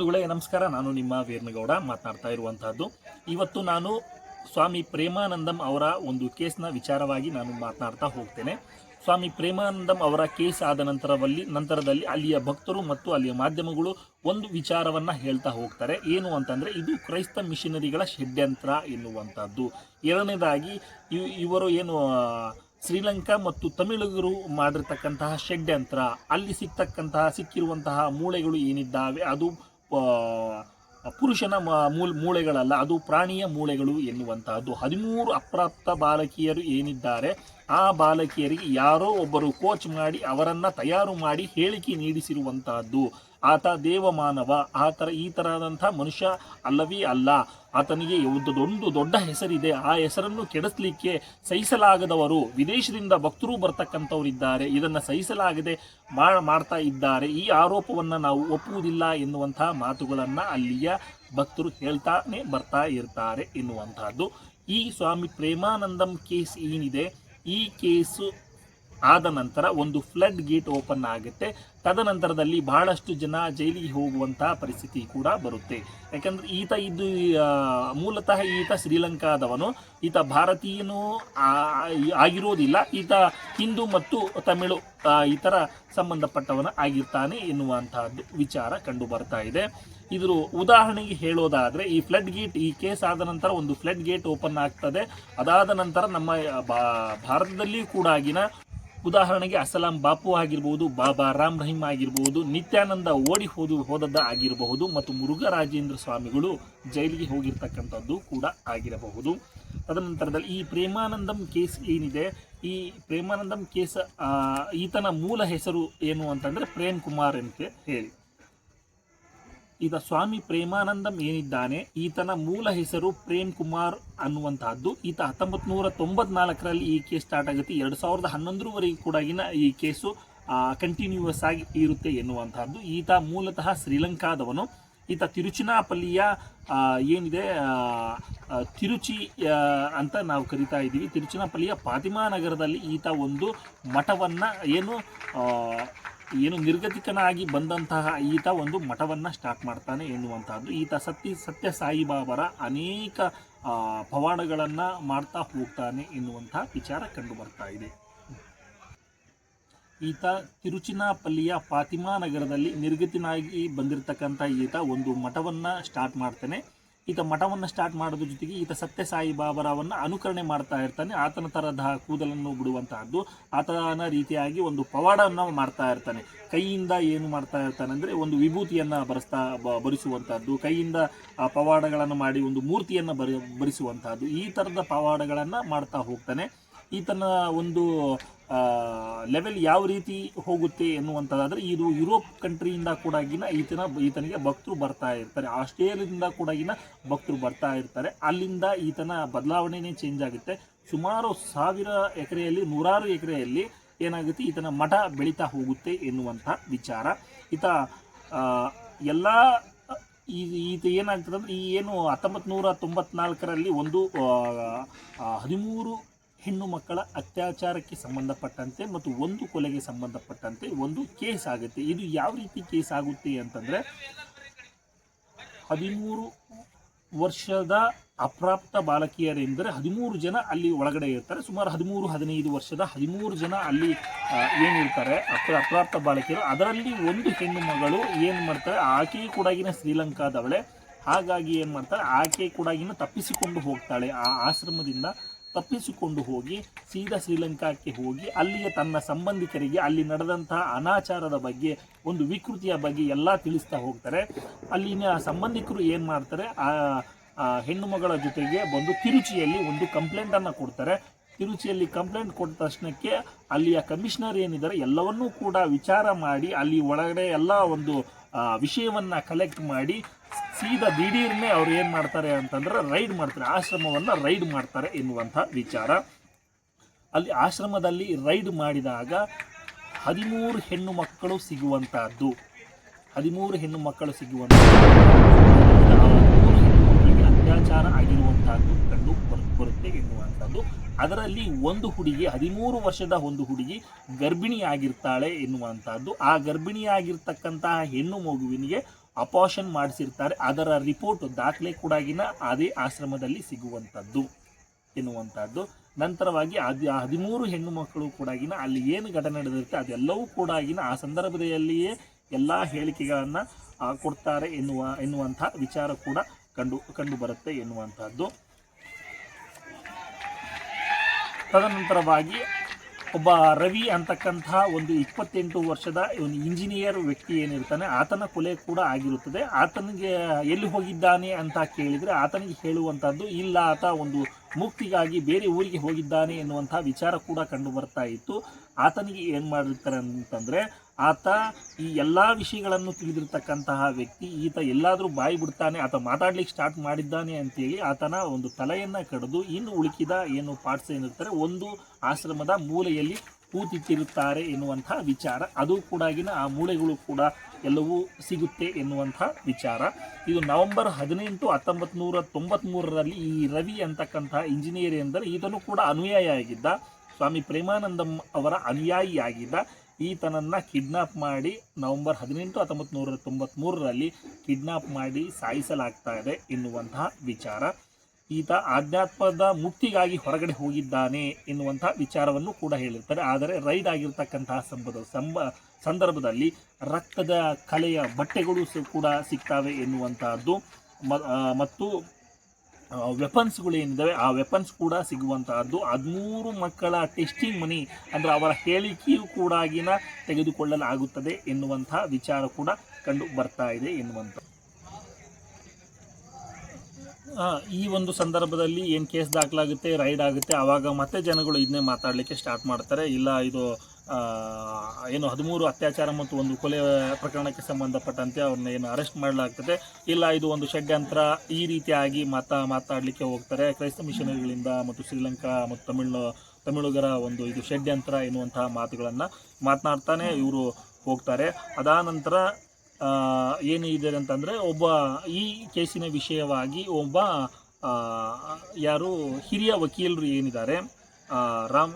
ಬಂಧುಗಳೇ ನಮಸ್ಕಾರ. ನಾನು ನಿಮ್ಮ ವೀರ್ನಗೌಡ ಮಾತನಾಡ್ತಾ ಇರುವಂತಹದ್ದು. ಇವತ್ತು ನಾನು ಸ್ವಾಮಿ ಪ್ರೇಮಾನಂದಂ ಅವರ ಒಂದು ಕೇಸ್ನ ವಿಚಾರವಾಗಿ ನಾನು ಮಾತನಾಡ್ತಾ ಹೋಗ್ತೇನೆ. ಸ್ವಾಮಿ ಪ್ರೇಮಾನಂದಂ ಅವರ ಕೇಸ್ ಆದ ನಂತರದಲ್ಲಿ ನಂತರದಲ್ಲಿ ಅಲ್ಲಿಯ ಭಕ್ತರು ಮತ್ತು ಅಲ್ಲಿಯ ಮಾಧ್ಯಮಗಳು ಒಂದು ವಿಚಾರವನ್ನ ಹೇಳ್ತಾ ಹೋಗ್ತಾರೆ. ಏನು ಅಂತಂದ್ರೆ, ಇದು ಕ್ರೈಸ್ತ ಮಿಷನರಿಗಳ ಷಡ್ಯಂತ್ರ ಎನ್ನುವಂಥದ್ದು ಎರಡನೇದಾಗಿ, ಇವ್- ಇವರು ಏನು ಶ್ರೀಲಂಕಾ ಮತ್ತು ತಮಿಳುಗರು ಮಾಡಿರ್ತಕ್ಕಂತಹ ಷಡ್ಯಂತ್ರ, ಅಲ್ಲಿ ಸಿಗ್ತಕ್ಕಂತಹ, ಸಿಕ್ಕಿರುವಂತಹ ಮೂಳೆಗಳು ಏನಿದ್ದಾವೆ, ಅದು ಪುರುಷನ ಮೂಲ್, ಮೂಳೆಗಳಲ್ಲ, ಅದು ಪ್ರಾಣಿಯ ಮೂಳೆಗಳು ಎನ್ನುವಂತಹದ್ದು. ಹದಿಮೂರು ಅಪ್ರಾಪ್ತ ಬಾಲಕಿಯರು ಏನಿದ್ದಾರೆ, ಆ ಬಾಲಕಿಯರಿಗೆ ಯಾರೋ ಒಬ್ಬರು ಕೋಚ್ ಮಾಡಿ ಅವರನ್ನು ತಯಾರು ಮಾಡಿ ಹೇಳಿಕೆ ನೀಡಿಸಿರುವಂತಹದ್ದು. ಆತ ದೇವಮಾನವ ಆ ಥರ ಈ ಥರದಂಥ ಮನುಷ್ಯ ಅಲ್ಲವೇ ಅಲ್ಲ. ಆತನಿಗೆ ಒಂದು ದೊಡ್ಡ ದೊಡ್ಡ ಹೆಸರಿದೆ. ಆ ಹೆಸರನ್ನು ಕೆಡಿಸ್ಲಿಕ್ಕೆ ಸಹಿಸಲಾಗದವರು ವಿದೇಶದಿಂದ ಭಕ್ತರು ಬರ್ತಕ್ಕಂಥವರಿದ್ದಾರೆ. ಇದನ್ನು ಸಹಿಸಲಾಗದೆ ಮಾಡ್ತಾ ಇದ್ದಾರೆ. ಈ ಆರೋಪವನ್ನು ನಾವು ಒಪ್ಪುವುದಿಲ್ಲ ಎನ್ನುವಂತಹ ಮಾತುಗಳನ್ನು ಅಲ್ಲಿಯ ಭಕ್ತರು ಹೇಳ್ತಾನೆ ಬರ್ತಾ ಇರ್ತಾರೆ ಎನ್ನುವಂತಹದ್ದು ಈ ಸ್ವಾಮಿ ಪ್ರೇಮಾನಂದಂ ಕೇಸ್ ಏನಿದೆ? ಈ ಕೇಸು ಆದ ನಂತರ ಒಂದು ಫ್ಲಡ್ ಗೇಟ್ ಓಪನ್ ಆಗುತ್ತೆ. ತದನಂತರದಲ್ಲಿ ಬಹಳಷ್ಟು ಜನ ಜೈಲಿಗೆ ಹೋಗುವಂತಹ ಪರಿಸ್ಥಿತಿ ಕೂಡ ಬರುತ್ತೆ. ಯಾಕಂದ್ರೆ ಈತ ಇದು ಮೂಲತಃ ಈತ ಶ್ರೀಲಂಕಾದವನು. ಈತ ಭಾರತೀಯನೂ ಆಗಿರೋದಿಲ್ಲ. ಈತ ಹಿಂದೂ ಮತ್ತು ತಮಿಳು ಇತರ ಸಂಬಂಧಪಟ್ಟವನ ಆಗಿರ್ತಾನೆ ಎನ್ನುವಂತಹದ್ದು ವಿಚಾರ ಕಂಡು ಬರ್ತಾ ಇದೆ. ಇದ್ರ ಉದಾಹರಣೆಗೆ ಹೇಳೋದಾದ್ರೆ, ಈ ಫ್ಲಡ್ ಗೇಟ್ ಈ ಕೇಸ್ ಆದ ನಂತರ ಒಂದು ಫ್ಲಡ್ ಗೇಟ್ ಓಪನ್ ಆಗ್ತದೆ. ಅದಾದ ನಂತರ ನಮ್ಮ ಭಾರತದಲ್ಲಿಯೂ ಭಾರತದಲ್ಲಿ ಕೂಡ ಆಗಿನ ಉದಾಹರಣೆಗೆ ಅಸಲಾಂ ಬಾಪು ಆಗಿರ್ಬೋದು, ಬಾಬಾ ರಾಮ್ ರಹೀಮ್ ಆಗಿರ್ಬೋದು, ನಿತ್ಯಾನಂದ ಓಡಿ ಹೋದು ಹೋದದ್ದ ಆಗಿರಬಹುದು ಮತ್ತು ಮುರುಘರಾಜೇಂದ್ರ ಸ್ವಾಮಿಗಳು ಜೈಲಿಗೆ ಹೋಗಿರ್ತಕ್ಕಂಥದ್ದು ಕೂಡ ಆಗಿರಬಹುದು. ತದನಂತರದಲ್ಲಿ ಈ ಪ್ರೇಮಾನಂದಂ ಕೇಸ್ ಏನಿದೆ? ಈ ಪ್ರೇಮಾನಂದಂ ಕೇಸ್ ಈತನ ಮೂಲ ಹೆಸರು ಏನು ಅಂತಂದ್ರೆ ಪ್ರೇಮ್ ಕುಮಾರ್ ಅಂತ ಹೇಳಿ. ಈಗ ಸ್ವಾಮಿ ಪ್ರೇಮಾನಂದಂ ಏನಿದ್ದಾನೆ, ಈತನ ಮೂಲ ಹೆಸರು ಪ್ರೇಮ್ ಕುಮಾರ್ ಅನ್ನುವಂತಹದ್ದು. ಈತ ಹತ್ತೊಂಬತ್ ನೂರ ತೊಂಬತ್ನಾಲ್ಕರಲ್ಲಿ ಈ ಕೇಸ್ ಸ್ಟಾರ್ಟ್ ಆಗುತ್ತೆ. ಎರಡು ಸಾವಿರದ ಹನ್ನೊಂದರವರೆಗೂ ಕೂಡ ಈ ಕೇಸು ಕಂಟಿನ್ಯೂಯಸ್ ಆಗಿ ಇರುತ್ತೆ ಎನ್ನುವಂತಹದ್ದು. ಈತ ಮೂಲತಃ ಶ್ರೀಲಂಕಾದವನು. ಈತ ತಿರುಚಿನಾಪಲ್ಲಿಯ ಏನಿದೆ ತಿರುಚಿ ಅಂತ ನಾವು ಕರಿತಾ ಇದ್ದೀವಿ. ತಿರುಚಿನಾಪಲ್ಲಿಯ ಫಾತಿಮಾ ನಗರದಲ್ಲಿ ಈತ ಒಂದು ಮಠವನ್ನು, ಏನು ಏನು ನಿರ್ಗತಿಕನಾಗಿ ಬಂದಂತಹ ಈತ ಒಂದು ಮಠವನ್ನು ಸ್ಟಾರ್ಟ್ ಮಾಡ್ತಾನೆ ಎನ್ನುವಂತಹದ್ದು ಈತ ಸತ್ಯ ಸತ್ಯ ಸಾಯಿಬಾಬರ ಅನೇಕ ಪವಾಡಗಳನ್ನ ಮಾಡ್ತಾ ಹೋಗ್ತಾನೆ ಎನ್ನುವಂತಹ ವಿಚಾರ ಕಂಡು ಬರ್ತಾ ಇದೆ. ಈತ ತಿರುಚಿನಾಪಲ್ಲಿಯ ಫಾತಿಮಾ ನಗರದಲ್ಲಿ ನಿರ್ಗತಿನಾಗಿ ಬಂದಿರತಕ್ಕಂಥ ಈತ ಒಂದು ಮಠವನ್ನು ಸ್ಟಾರ್ಟ್ ಮಾಡ್ತಾನೆ. ಈತ ಮಠವನ್ನು ಸ್ಟಾರ್ಟ್ ಮಾಡೋದ್ರ ಜೊತೆಗೆ ಈತ ಸತ್ಯ ಸಾಯಿಬಾಬರವನ್ನು ಅನುಕರಣೆ ಮಾಡ್ತಾ ಇರ್ತಾನೆ. ಆತನ ತರಹ ಕೂದಲನ್ನು ಬಿಡುವಂತಹದ್ದು, ಆತನ ರೀತಿಯಾಗಿ ಒಂದು ಪವಾಡವನ್ನು ಮಾಡ್ತಾ ಇರ್ತಾನೆ. ಕೈಯಿಂದ ಏನು ಮಾಡ್ತಾ ಇರ್ತಾನೆ ಅಂದರೆ ಒಂದು ವಿಭೂತಿಯನ್ನು ಬರೆಸ್ತಾ ಬರಿಸುವಂತಹದ್ದು, ಕೈಯಿಂದ ಆ ಪವಾಡಗಳನ್ನು ಮಾಡಿ ಒಂದು ಮೂರ್ತಿಯನ್ನು ಬರಿ ಬರಿಸುವಂತಹದ್ದು, ಈ ಥರದ ಪವಾಡಗಳನ್ನು ಮಾಡ್ತಾ ಹೋಗ್ತಾನೆ. ಈತನ ಒಂದು ಲೆವೆಲ್ ಯಾವ ರೀತಿ ಹೋಗುತ್ತೆ ಎನ್ನುವಂಥದ್ದಾದರೆ ಇದು ಯುರೋಪ್ ಕಂಟ್ರಿಯಿಂದ ಕೂಡಗಿನ ಈತನ, ಈತನಿಗೆ ಭಕ್ತರು ಬರ್ತಾ ಇರ್ತಾರೆ. ಆಸ್ಟ್ರೇಲಿಯಾದಿಂದ ಕೂಡಗಿನ ಭಕ್ತರು ಬರ್ತಾ ಇರ್ತಾರೆ. ಅಲ್ಲಿಂದ ಈತನ ಬದಲಾವಣೆನೇ ಚೇಂಜ್ ಆಗುತ್ತೆ. ಸುಮಾರು ಸಾವಿರ ಎಕರೆಯಲ್ಲಿ, ನೂರಾರು ಎಕರೆಯಲ್ಲಿ ಏನಾಗುತ್ತೆ, ಈತನ ಮಠ ಬೆಳೀತಾ ಹೋಗುತ್ತೆ ಎನ್ನುವಂಥ ವಿಚಾರ. ಈತ ಎಲ್ಲ, ಈ, ಈತ ಏನಾಗ್ತದೆ ಅಂದ್ರೆ ಈ ಏನು ಹತ್ತೊಂಬತ್ತು ನೂರ ತೊಂಬತ್ನಾಲ್ಕರಲ್ಲಿ ಒಂದು ಹದಿಮೂರು ಹೆಣ್ಣು ಮಕ್ಕಳ ಅತ್ಯಾಚಾರಕ್ಕೆ ಸಂಬಂಧಪಟ್ಟಂತೆ ಮತ್ತು ಒಂದು ಕೊಲೆಗೆ ಸಂಬಂಧಪಟ್ಟಂತೆ ಒಂದು ಕೇಸ್ ಆಗುತ್ತೆ. ಇದು ಯಾವ ರೀತಿ ಕೇಸ್ ಆಗುತ್ತೆ ಅಂತಂದರೆ, ಹದಿಮೂರು ವರ್ಷದ ಅಪ್ರಾಪ್ತ ಬಾಲಕಿಯರೆಂದರೆ ಹದಿಮೂರು ಜನ ಅಲ್ಲಿ ಒಳಗಡೆ ಇರ್ತಾರೆ. ಸುಮಾರು ಹದಿಮೂರು, ಹದಿನೈದು ವರ್ಷದ ಹದಿಮೂರು ಜನ ಅಲ್ಲಿ ಏನಿರ್ತಾರೆ ಅಪ್ರ, ಅಪ್ರಾಪ್ತ ಬಾಲಕಿಯರು. ಅದರಲ್ಲಿ ಒಂದು ಹೆಣ್ಣು ಮಗಳು ಏನು ಮಾಡ್ತಾರೆ? ಆಕೆ ಕೂಡಗಿನ ಶ್ರೀಲಂಕಾದವಳೆ. ಹಾಗಾಗಿ ಏನು ಮಾಡ್ತಾರೆ? ಆಕೆ ಕೂಡಾಗಿನ ತಪ್ಪಿಸಿಕೊಂಡು ಹೋಗ್ತಾಳೆ. ಆ ಆಶ್ರಮದಿಂದ ತಪ್ಪಿಸಿಕೊಂಡು ಹೋಗಿ ಸೀದಾ ಶ್ರೀಲಂಕಾಕ್ಕೆ ಹೋಗಿ ಅಲ್ಲಿಯ ತನ್ನ ಸಂಬಂಧಿಕರಿಗೆ ಅಲ್ಲಿ ನಡೆದಂತಹ ಅನಾಚಾರದ ಬಗ್ಗೆ, ಒಂದು ವಿಕೃತಿಯ ಬಗ್ಗೆ ಎಲ್ಲ ತಿಳಿಸ್ತಾ ಹೋಗ್ತಾರೆ. ಅಲ್ಲಿನ ಸಂಬಂಧಿಕರು ಏನು ಮಾಡ್ತಾರೆ? ಆ ಹೆಣ್ಣು ಮಗಳ ಜೊತೆಗೆ ಬಂದು ತಿರುಚಿಯಲ್ಲಿ ಒಂದು ಕಂಪ್ಲೇಂಟನ್ನು ಕೊಡ್ತಾರೆ. ತಿರುಚಿಯಲ್ಲಿ ಕಂಪ್ಲೇಂಟ್ ಕೊಟ್ಟ ತಕ್ಷಣಕ್ಕೆ ಅಲ್ಲಿಯ ಕಮಿಷನರ್ ಏನಿದ್ದಾರೆ? ಎಲ್ಲವನ್ನೂ ಕೂಡ ವಿಚಾರ ಮಾಡಿ ಅಲ್ಲಿ ಒಳಗಡೆ ಎಲ್ಲ ಒಂದು ವಿಷಯವನ್ನ ಕಲೆಕ್ಟ್ ಮಾಡಿ ಸೀದಾ ದಿಢೀರ್ನೇ ಅವ್ರು ಏನು ಮಾಡ್ತಾರೆ ಅಂತಂದ್ರೆ ರೈಡ್ ಮಾಡ್ತಾರೆ. ಆಶ್ರಮವನ್ನು ರೈಡ್ ಮಾಡ್ತಾರೆ ಎನ್ನುವಂಥ ವಿಚಾರ. ಅಲ್ಲಿ ಆಶ್ರಮದಲ್ಲಿ ರೈಡ್ ಮಾಡಿದಾಗ ಹದಿಮೂರು ಹೆಣ್ಣು ಮಕ್ಕಳು ಸಿಗುವಂತಹದ್ದು. ಹದಿಮೂರು ಹೆಣ್ಣು ಮಕ್ಕಳು ಸಿಗುವಂಥದ್ದು ಅತ್ಯಾಚಾರ ಆಗಿರುವಂತಹದ್ದು ಕಂಡು ಅದರಲ್ಲಿ ಒಂದು ಹುಡುಗಿ, ಹದಿಮೂರು ವರ್ಷದ ಒಂದು ಹುಡುಗಿ ಗರ್ಭಿಣಿಯಾಗಿರ್ತಾಳೆ ಎನ್ನುವಂಥದ್ದು. ಆ ಗರ್ಭಿಣಿಯಾಗಿರ್ತಕ್ಕಂತಹ ಹೆಣ್ಣು ಮಗುವಿನಿಗೆ ಅಪಾಷನ್ ಮಾಡಿಸಿರ್ತಾರೆ. ಅದರ ರಿಪೋರ್ಟ್ ದಾಖಲೆ ಕೂಡಾಗಿನ ಅದೇ ಆಶ್ರಮದಲ್ಲಿ ಸಿಗುವಂಥದ್ದು ಎನ್ನುವಂಥದ್ದು. ನಂತರವಾಗಿ ಅದು ಹದಿಮೂರು ಹೆಣ್ಣು ಮಕ್ಕಳು ಕೂಡಾಗಿನ ಅಲ್ಲಿ ಏನು ಘಟನೆ ನಡೆದಿರುತ್ತೆ ಅದೆಲ್ಲವೂ ಕೂಡಾಗಿನ ಆ ಸಂದರ್ಭದಲ್ಲಿಯೇ ಎಲ್ಲ ಹೇಳಿಕೆಗಳನ್ನು ಕೊಡ್ತಾರೆ ಎನ್ನುವ, ಎನ್ನುವಂಥ ವಿಚಾರ ಕೂಡ ಕಂಡು ಕಂಡು ಬರುತ್ತೆ ಎನ್ನುವಂಥದ್ದು. ತದನಂತರವಾಗಿ ಒಬ್ಬ ರವಿ ಅಂತಕ್ಕಂತಹ ಒಂದು ಇಪ್ಪತ್ತೆಂಟು ವರ್ಷದ ಒಂದು ಇಂಜಿನಿಯರ್ ವ್ಯಕ್ತಿ ಏನಿರ್ತಾನೆ, ಆತನ ಕೊಲೆ ಕೂಡ ಆಗಿರುತ್ತದೆ. ಆತನಿಗೆ ಎಲ್ಲಿ ಹೋಗಿದ್ದಾನೆ ಅಂತ ಕೇಳಿದರೆ ಆತನಿಗೆ ಹೇಳುವಂಥದ್ದು ಇಲ್ಲ, ಆತ ಒಂದು ಮುಕ್ತಿಗಾಗಿ ಬೇರೆ ಊರಿಗೆ ಹೋಗಿದ್ದಾನೆ ಎನ್ನುವಂಥ ವಿಚಾರ ಕೂಡ ಕಂಡು ಬರ್ತಾ ಇತ್ತು. ಆತನಿಗೆ ಏನು ಮಾಡಿರ್ತಾರೆ ಅಂತಂದರೆ ಆತ ಈ ಎಲ್ಲ ವಿಷಯಗಳನ್ನು ತಿಳಿದಿರ್ತಕ್ಕಂತಹ ವ್ಯಕ್ತಿ, ಈತ ಎಲ್ಲಾದರೂ ಬಾಯಿ ಬಿಡ್ತಾನೆ ಆತ ಮಾತಾಡ್ಲಿಕ್ಕೆ ಸ್ಟಾರ್ಟ್ ಮಾಡಿದ್ದಾನೆ ಅಂತೇಳಿ ಆತನ ಒಂದು ತಲೆಯನ್ನು ಕಡಿದು ಇನ್ನು ಉಳುಕಿದ ಏನು ಪಾರ್ಟ್ಸ್ ಏನಿರ್ತಾರೆ ಒಂದು ಆಶ್ರಮದ ಮೂಲೆಯಲ್ಲಿ ಕೂತಿಟ್ಟಿರುತ್ತಾರೆ ಎನ್ನುವಂಥ ವಿಚಾರ. ಅದು ಕೂಡಾಗಿನ ಆ ಮೂಳೆಗಳು ಕೂಡ ಎಲ್ಲವೂ ಸಿಗುತ್ತೆ ಎನ್ನುವಂಥ ವಿಚಾರ. ಇದು ನವೆಂಬರ್ ಹದಿನೆಂಟು ಹತ್ತೊಂಬತ್ತು ನೂರ ತೊಂಬತ್ತ್ಮೂರರಲ್ಲಿ ಈ ರವಿ ಅಂತಕ್ಕಂತಹ ಇಂಜಿನಿಯರ್ ಎಂದರೆ ಈತನು ಕೂಡ ಅನುಯಾಯಿ ಆಗಿದ್ದ ಸ್ವಾಮಿ ಪ್ರೇಮಾನಂದಂ ಅವರ ಅನುಯಾಯಿಯಾಗಿದ್ದ. ಈತನನ್ನು ಕಿಡ್ನಾಪ್ ಮಾಡಿ ನವೆಂಬರ್ ಹದಿನೆಂಟು ಹತ್ತೊಂಬತ್ತು ನೂರ ತೊಂಬತ್ತ್ಮೂರರಲ್ಲಿ ಕಿಡ್ನಾಪ್ ಮಾಡಿ ಸಾಯಿಸಲಾಗ್ತಾ ಇದೆ ಎನ್ನುವಂತಹ ವಿಚಾರ. ಈತ ಆಧ್ಯಾತ್ಮದ ಮುಕ್ತಿಗಾಗಿ ಹೊರಗಡೆ ಹೋಗಿದ್ದಾನೆ ಎನ್ನುವಂಥ ವಿಚಾರವನ್ನು ಕೂಡ ಹೇಳಿರ್ತಾರೆ. ಆದರೆ ರೈಡ್ ಆಗಿರ್ತಕ್ಕಂತಹ ಸಂಬದ ಸಂಬ ಸಂದರ್ಭದಲ್ಲಿ ರಕ್ತದ ಕಲೆಯ ಬಟ್ಟೆಗಳು ಕೂಡ ಸಿಗ್ತವೆ ಎನ್ನುವಂತಹದ್ದು ಮತ್ತು ವೆಪನ್ಸ್ಗಳು ಏನಿದ್ದಾವೆ ಆ ವೆಪನ್ಸ್ ಕೂಡ ಸಿಗುವಂತಹದ್ದು. ಹದಿಮೂರು ಮಕ್ಕಳ ಟೆಸ್ಟಿಂಗ್ ಮನಿ, ಅಂದರೆ ಅವರ ಕೂಡ ಆಗಿನ ತೆಗೆದುಕೊಳ್ಳಲಾಗುತ್ತದೆ ಎನ್ನುವಂತಹ ವಿಚಾರ ಕೂಡ ಕಂಡು ಬರ್ತಾ ಇದೆ ಎನ್ನುವಂಥ. ಈ ಒಂದು ಸಂದರ್ಭದಲ್ಲಿ ಏನು ಕೇಸ್ ದಾಖಲಾಗುತ್ತೆ, ರೈಡ್ ಆಗುತ್ತೆ ಆವಾಗ ಮತ್ತೆ ಜನಗಳು ಇದನ್ನೇ ಮಾತಾಡಲಿಕ್ಕೆ ಸ್ಟಾರ್ಟ್ ಮಾಡ್ತಾರೆ. ಇಲ್ಲ, ಇದು ಏನು ಹದಿಮೂರು ಅತ್ಯಾಚಾರ ಮತ್ತು ಒಂದು ಕೊಲೆ ಪ್ರಕರಣಕ್ಕೆ ಸಂಬಂಧಪಟ್ಟಂತೆ ಅವ್ರನ್ನ ಏನು ಅರೆಸ್ಟ್ ಮಾಡಲಾಗ್ತದೆ. ಇಲ್ಲ, ಇದು ಒಂದು ಷಡ್ಯಂತ್ರ ಈ ರೀತಿಯಾಗಿ ಮಾತಾ ಮಾತಾಡಲಿಕ್ಕೆ ಹೋಗ್ತಾರೆ. ಕ್ರೈಸ್ತ ಮಿಷನರಿಗಳಿಂದ ಮತ್ತು ಶ್ರೀಲಂಕಾ ಮತ್ತು ತಮಿಳು ತಮಿಳುಗರ ಒಂದು ಇದು ಷಡ್ಯಂತ್ರ ಎನ್ನುವಂತಹ ಮಾತುಗಳನ್ನು ಮಾತನಾಡ್ತಾನೆ ಇವರು ಹೋಗ್ತಾರೆ. ಅದಾದ ನಂತರ ಏನು ಇದೆ ಅಂತಂದರೆ ಒಬ್ಬ ಈ ಕೇಸಿನ ವಿಷಯವಾಗಿ ಒಬ್ಬ ಯಾರು ಹಿರಿಯ ವಕೀಲರು ಏನಿದ್ದಾರೆ ರಾಮ್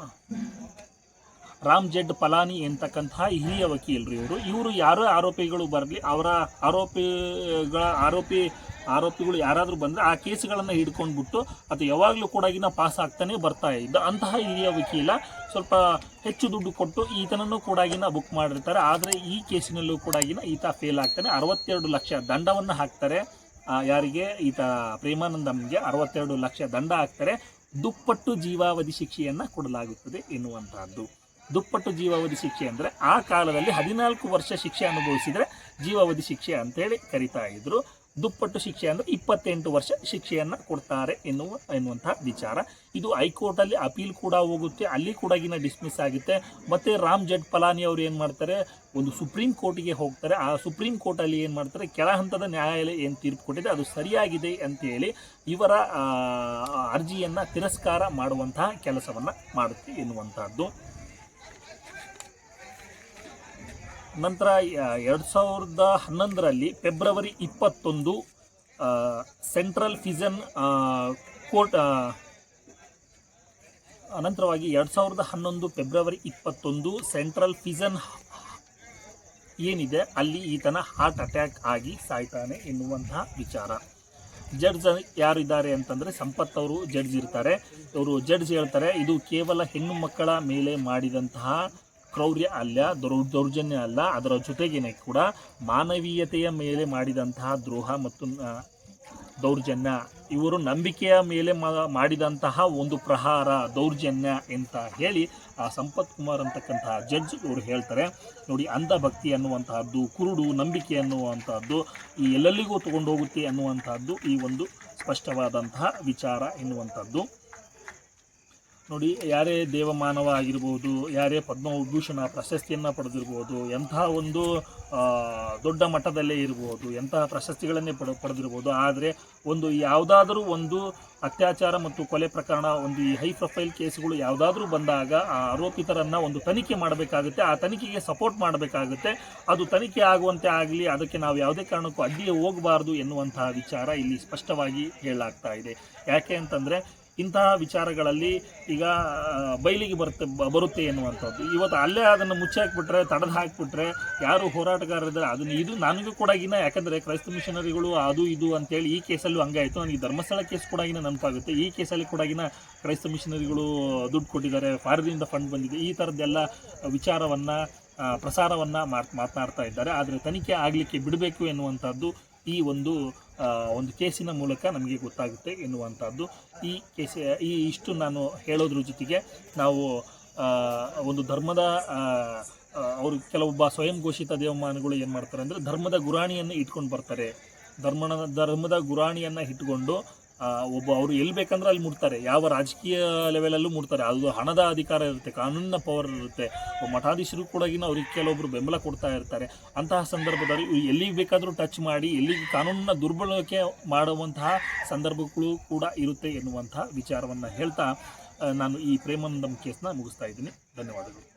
ರಾಮ್ ಜೆಡ್ ಪಲಾನಿ ಎಂತಕ್ಕಂತಹ ಹಿರಿಯ ವಕೀಲರು ಇವರು. ಇವರು ಯಾರೋ ಆರೋಪಿಗಳು ಬರಲಿ, ಅವರ ಆರೋಪಿಗಳ ಆರೋಪಿ, ಆರೋಪಿಗಳು ಯಾರಾದರೂ ಬಂದರೆ ಆ ಕೇಸುಗಳನ್ನು ಹಿಡ್ಕೊಂಡ್ಬಿಟ್ಟು ಅದು ಯಾವಾಗಲೂ ಕೂಡ ಇನ್ನ ಪಾಸ್ ಆಗ್ತಾನೆ ಬರ್ತಾ ಇದ್ದ. ಅಂತಹ ಹಿರಿಯ ವಕೀಲ ಸ್ವಲ್ಪ ಹೆಚ್ಚು ದುಡ್ಡು ಕೊಟ್ಟು ಈತನನ್ನು ಕೂಡಾಗಿನ ಬುಕ್ ಮಾಡಿರ್ತಾರೆ. ಆದರೆ ಈ ಕೇಸಿನಲ್ಲೂ ಕೂಡ ಈತ ಫೇಲ್ ಆಗ್ತಾನೆ. ಅರವತ್ತೆರಡು ಲಕ್ಷ ದಂಡವನ್ನು ಹಾಕ್ತಾರೆ. ಯಾರಿಗೆ? ಈತ ಪ್ರೇಮಾನಂದಮ್ಗೆ ಅರವತ್ತೆರಡು ಲಕ್ಷ ದಂಡ ಹಾಕ್ತಾರೆ. ದುಪ್ಪಟ್ಟು ಜೀವಾವಧಿ ಶಿಕ್ಷೆಯನ್ನು ಕೊಡಲಾಗುತ್ತದೆ ಎನ್ನುವಂತಹದ್ದು. ದುಪ್ಪಟ್ಟು ಜೀವಾವಧಿ ಶಿಕ್ಷೆ ಅಂದರೆ ಆ ಕಾಲದಲ್ಲಿ ಹದಿನಾಲ್ಕು ವರ್ಷ ಶಿಕ್ಷೆ ಅನುಭವಿಸಿದರೆ ಜೀವಾವಧಿ ಶಿಕ್ಷೆ ಅಂತೇಳಿ ಕರಿತಾ ಇದ್ರು. ದುಪ್ಪಟ್ಟು ಶಿಕ್ಷೆ ಅಂದರೆ ಇಪ್ಪತ್ತೆಂಟು ವರ್ಷ ಶಿಕ್ಷೆಯನ್ನು ಕೊಡ್ತಾರೆ ಎನ್ನುವ, ಎನ್ನುವಂತಹ ವಿಚಾರ. ಇದು ಹೈಕೋರ್ಟಲ್ಲಿ ಅಪೀಲ್ ಕೂಡ ಹೋಗುತ್ತೆ, ಅಲ್ಲಿ ಕೂಡ ಡಿಸ್ಮಿಸ್ ಆಗುತ್ತೆ. ಮತ್ತು ರಾಮ್ ಜಡ್ ಪಲಾನಿ ಅವರು ಏನು ಮಾಡ್ತಾರೆ, ಒಂದು ಸುಪ್ರೀಂ ಕೋರ್ಟಿಗೆ ಹೋಗ್ತಾರೆ. ಆ ಸುಪ್ರೀಂ ಕೋರ್ಟಲ್ಲಿ ಏನು ಮಾಡ್ತಾರೆ, ಕೆಳ ಹಂತದ ನ್ಯಾಯಾಲಯ ಏನು ತೀರ್ಪು ಕೊಟ್ಟಿದೆ, ಅದು ಸರಿಯಾಗಿದೆ ಅಂತೇಳಿ ಇವರ ಅರ್ಜಿಯನ್ನು ತಿರಸ್ಕಾರ ಮಾಡುವಂತಹ ಕೆಲಸವನ್ನು ಮಾಡುತ್ತೆ ಎನ್ನುವಂತಹದ್ದು. ನಂತರ ಎರಡು ಸಾವಿರದ ಹನ್ನೊಂದರಲ್ಲಿ ಫೆಬ್ರವರಿ ಇಪ್ಪತ್ತೊಂದು ಸೆಂಟ್ರಲ್ ಫಿಸನ್ ಆ, ಕೋರ್ಟ್ ಅನಂತರವಾಗಿ ಎರಡು ಸಾವಿರದ ಹನ್ನೊಂದು ಫೆಬ್ರವರಿ ಇಪ್ಪತ್ತೊಂದು ಸೆಂಟ್ರಲ್ ಫಿಸನ್ ಏನಿದೆ ಅಲ್ಲಿ ಈತನ ಹಾರ್ಟ್ ಅಟ್ಯಾಕ್ ಆಗಿ ಸಾಯ್ತಾನೆ ಎನ್ನುವಂತಹ ವಿಚಾರ. ಜಡ್ಜ್ ಯಾರಿದ್ದಾರೆ ಅಂತಂದರೆ ಸಂಪತ್ ಅವರು ಜಡ್ಜ್ ಇರ್ತಾರೆ. ಇವರು ಜಡ್ಜ್ ಹೇಳ್ತಾರೆ ಇದು ಕೇವಲ ಹೆಣ್ಣು ಮಕ್ಕಳ ಮೇಲೆ ಮಾಡಿದಂತಹ ಕ್ರೌರ್ಯ ಅಲ್ಲ, ದೌರ್, ದೌರ್ಜನ್ಯ ಅಲ್ಲ, ಅದರ ಜೊತೆಗೇನೆ ಕೂಡ ಮಾನವೀಯತೆಯ ಮೇಲೆ ಮಾಡಿದಂತಹ ದ್ರೋಹ ಮತ್ತು ದೌರ್ಜನ್ಯ, ಇವರು ನಂಬಿಕೆಯ ಮೇಲೆ ಮಾಡಿದಂತಹ ಒಂದು ಪ್ರಹಾರ, ದೌರ್ಜನ್ಯ ಅಂತ ಹೇಳಿ, ಆ, ಸಂಪತ್ ಕುಮಾರ್ ಅಂತಕ್ಕಂತಹ ಜಡ್ಜ್ ಇವರು ಹೇಳ್ತಾರೆ. ನೋಡಿ ಅಂಧಭಕ್ತಿ ಅನ್ನುವಂತಹದ್ದು, ಕುರುಡು ನಂಬಿಕೆ ಅನ್ನುವಂಥದ್ದು ಈ ಎಲ್ಲೆಲ್ಲಿಗೂ ತಗೊಂಡು ಹೋಗುತ್ತೆ ಅನ್ನುವಂತಹದ್ದು ಈ ಒಂದು ಸ್ಪಷ್ಟವಾದಂತಹ ವಿಚಾರ ಎನ್ನುವಂಥದ್ದು ನೋಡಿ, ಯಾರೇ ದೇವಮಾನವ ಆಗಿರ್ಬೋದು, ಯಾರೇ ಪದ್ಮವಿಭೂಷಣ ಪ್ರಶಸ್ತಿಯನ್ನು ಪಡೆದಿರ್ಬೋದು ಎಂತಹ ಒಂದು ದೊಡ್ಡ ಮಟ್ಟದಲ್ಲೇ ಇರ್ಬೋದು ಎಂತಹ ಪ್ರಶಸ್ತಿಗಳನ್ನೇ ಪಡ, ಪಡೆದಿರ್ಬೋದು, ಆದರೆ ಒಂದು ಯಾವುದಾದರೂ ಒಂದು ಅತ್ಯಾಚಾರ ಮತ್ತು ಕೊಲೆ ಪ್ರಕರಣ, ಒಂದು ಈ ಹೈ ಪ್ರೊಫೈಲ್ ಕೇಸ್ಗಳು ಯಾವುದಾದ್ರೂ ಬಂದಾಗ ಆ ಆರೋಪಿತರನ್ನು ಒಂದು ತನಿಖೆ ಮಾಡಬೇಕಾಗುತ್ತೆ, ಆ ತನಿಖೆಗೆ ಸಪೋರ್ಟ್ ಮಾಡಬೇಕಾಗುತ್ತೆ. ಅದು ತನಿಖೆ ಆಗುವಂತೆ ಆಗಲಿ, ಅದಕ್ಕೆ ನಾವು ಯಾವುದೇ ಕಾರಣಕ್ಕೂ ಅಡ್ಡಿಯೇ ಹೋಗಬಾರ್ದು ಎನ್ನುವಂತಹ ವಿಚಾರ ಇಲ್ಲಿ ಸ್ಪಷ್ಟವಾಗಿ ಹೇಳಲಾಗ್ತಾ ಇದೆ. ಯಾಕೆ ಅಂತಂದರೆ ಇಂತಹ ವಿಚಾರಗಳಲ್ಲಿ ಈಗ ಬಯಲಿಗೆ ಬರುತ್ತೆ ಬರುತ್ತೆ ಎನ್ನುವಂಥದ್ದು. ಇವತ್ತು ಅಲ್ಲೇ ಅದನ್ನು ಮುಚ್ಚಾಕ್ಬಿಟ್ರೆ ತಡೆದು ಹಾಕಿಬಿಟ್ರೆ ಯಾರು ಹೋರಾಟಗಾರರಿದ್ದಾರೆ, ಅದನ್ನು ಇದು ನನಗೂ ಕೂಡಗಿನ ಯಾಕಂದರೆ ಕ್ರೈಸ್ತ ಮಿಷನರಿಗಳು ಅದು ಇದು ಅಂತೇಳಿ ಈ ಕೇಸಲ್ಲೂ ಹಂಗೆ ಆಯಿತು ನನಗೆ ಧರ್ಮಸ್ಥಳ ಕೇಸ್ ಕೂಡಗಿನ ನೆನಪಾಗುತ್ತೆ. ಈ ಕೇಸಲ್ಲಿ ಕೂಡಗಿನ ಕ್ರೈಸ್ತ ಮಿಷನರಿಗಳು ದುಡ್ಡು ಕೊಟ್ಟಿದ್ದಾರೆ ಫಾರದಿಂದ ಫಂಡ್ ಬಂದಿದೆ. ಈ ಥರದ್ದೆಲ್ಲ ವಿಚಾರವನ್ನು ಪ್ರಸಾರವನ್ನು ಮಾತ್, ಮಾತನಾಡ್ತಾ ಇದ್ದಾರೆ. ಆದರೆ ತನಿಖೆ ಆಗಲಿಕ್ಕೆ ಬಿಡಬೇಕು ಎನ್ನುವಂಥದ್ದು ಈ ಒಂದು ಒಂದು ಕೇಸಿನ ಮೂಲಕ ನಮಗೆ ಗೊತ್ತಾಗುತ್ತೆ ಎನ್ನುವಂಥದ್ದು. ಈ ಕೇಸ, ಈ ಇಷ್ಟು ನಾನು ಹೇಳೋದ್ರ ಜೊತೆಗೆ ನಾವು ಒಂದು ಧರ್ಮದ ಅವರು ಕೆಲವೊಬ್ಬ ಸ್ವಯಂ ಘೋಷಿತ ದೇವಮಾನಗಳು ಏನು ಮಾಡ್ತಾರೆ ಅಂದರೆ ಧರ್ಮದ ಗುರಾಣಿಯನ್ನು ಇಟ್ಕೊಂಡು ಬರ್ತಾರೆ. ಧರ್ಮನ, ಧರ್ಮದ ಗುರಾಣಿಯನ್ನು ಇಟ್ಕೊಂಡು ಒಬ್ಬ ಅವರು ಎಲ್ಲಿ ಬೇಕಂದ್ರೆ ಅಲ್ಲಿ ಮುಟ್ತಾರೆ. ಯಾವ ರಾಜಕೀಯ ಲೆವೆಲಲ್ಲೂ ಮುಡ್ತಾರೆ ಅದು ಹಣದ ಅಧಿಕಾರ ಇರುತ್ತೆ, ಕಾನೂನಿನ ಪವರ್ ಇರುತ್ತೆ. ಮಠಾಧೀಶರು ಕೂಡ ಅವ್ರಿಗೆ ಕೆಲವೊಬ್ಬರು ಬೆಂಬಲ ಕೊಡ್ತಾ ಇರ್ತಾರೆ. ಅಂತಹ ಸಂದರ್ಭದಲ್ಲಿ ಎಲ್ಲಿಗೆ ಬೇಕಾದರೂ ಟಚ್ ಮಾಡಿ, ಎಲ್ಲಿಗೆ ಕಾನೂನನ್ನ ದುರ್ಬಳಕೆ ಮಾಡುವಂತಹ ಸಂದರ್ಭಗಳು ಕೂಡ ಇರುತ್ತೆ ಎನ್ನುವಂತಹ ವಿಚಾರವನ್ನು ಹೇಳ್ತಾ ನಾನು ಈ ಪ್ರೇಮಾನಂದಂ ಕೇಸ್ನ ಮುಗಿಸ್ತಾ ಇದ್ದೀನಿ. ಧನ್ಯವಾದಗಳು.